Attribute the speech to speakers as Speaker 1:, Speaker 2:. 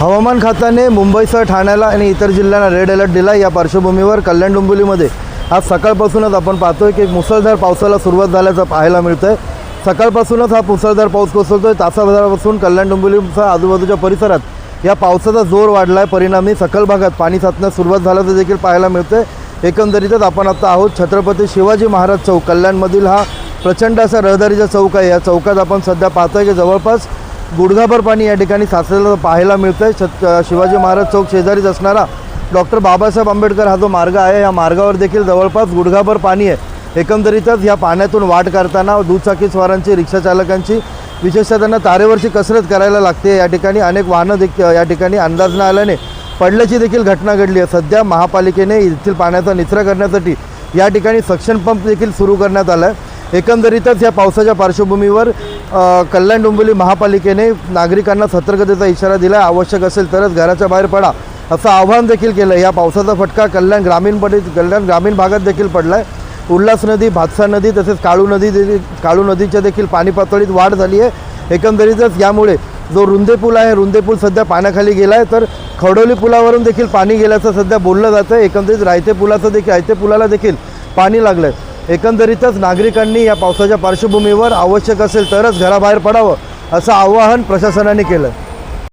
Speaker 1: हवामान खात्याने मुंबईसह ठाण्याला आणि इतर जिल्ह्यांना रेड अलर्ट दिला या पार्श्वभूमीवर कल्याण डोंबिवलीमध्ये आज सकाळपासूनच आपण पाहतोय की मुसळधार पावसाला सुरुवात झाल्याचं पाहायला मिळतं आहे सकाळपासूनच हा मुसळधार पाऊस कोसळतोय. तासाभरापासून कल्याण डोंबिवलीचा आजूबाजूच्या परिसरात या पावसाचा जोर वाढला आहे परिणामी सखल भागात पाणी साचण्यास सुरुवात झाल्याचं देखील पाहायला मिळतंय. एकंदरीतच आपण आता आहोत छत्रपती शिवाजी महाराज चौक. कल्याणमधील हा प्रचंड असा रहदारीचा चौक आहे. या चौकात आपण सध्या पाहतोय की जवळपास गुडघाभर पाणी या ठिकाणी साचलेलं पाहायला मिळतं आहे छत शिवाजी महाराज चौक शेजारीच असणारा डॉक्टर बाबासाहेब आंबेडकर हा जो मार्ग आहे या मार्गावर देखील जवळपास गुडघाभर पाणी आहे. एकंदरीतच या पाण्यातून वाट करताना दुचाकीस्वारांची रिक्षाचालकांची विशेषतः त्यांना तारेवरची कसरत करायला लागते. या ठिकाणी अनेक वाहनं देखील या ठिकाणी अंदाज न आल्याने पडल्याची देखील घटना घडली आहे. सध्या महापालिकेने येथील पाण्याचा निचरा करण्यासाठी या ठिकाणी सक्शन पंप देखील सुरू करण्यात आला आहे एकंदरीतच या पावसाच्या पार्श्वभूमीवर कल्याण डोंबिवली महापालिकेने नागरिकांना सतर्कतेचा इशारा दिला आहे आवश्यक असेल तरच घराच्या बाहेर पडा असं आवाहन देखील केलं आहे या पावसाचा फटका कल्याण ग्रामीण पडे कल्याण ग्रामीण भागात देखील पडला आहे उल्हास नदी भातसा नदी तसेच काळू नदी दे- काळू नदीच्या देखील पाणी पातळीत वाढ झाली आहे. एकंदरीतच यामुळे जो रुंदे पूल आहे रुंदे पूल सध्या पाण्याखाली गेला आहे तर खडोली पुलावरून देखील पाणी गेल्याचं सध्या बोललं जातं आहे एकंदरीत रायते पुलाचं देखील रायते पुलाला देखील पाणी लागलं आहे एकंदरीतच नागरिकांनी या पावसाच्या पार्श्वभूमीवर आवश्यक असेल तरच घराबाहेर पडावं असं आवाहन प्रशासनाने केलं.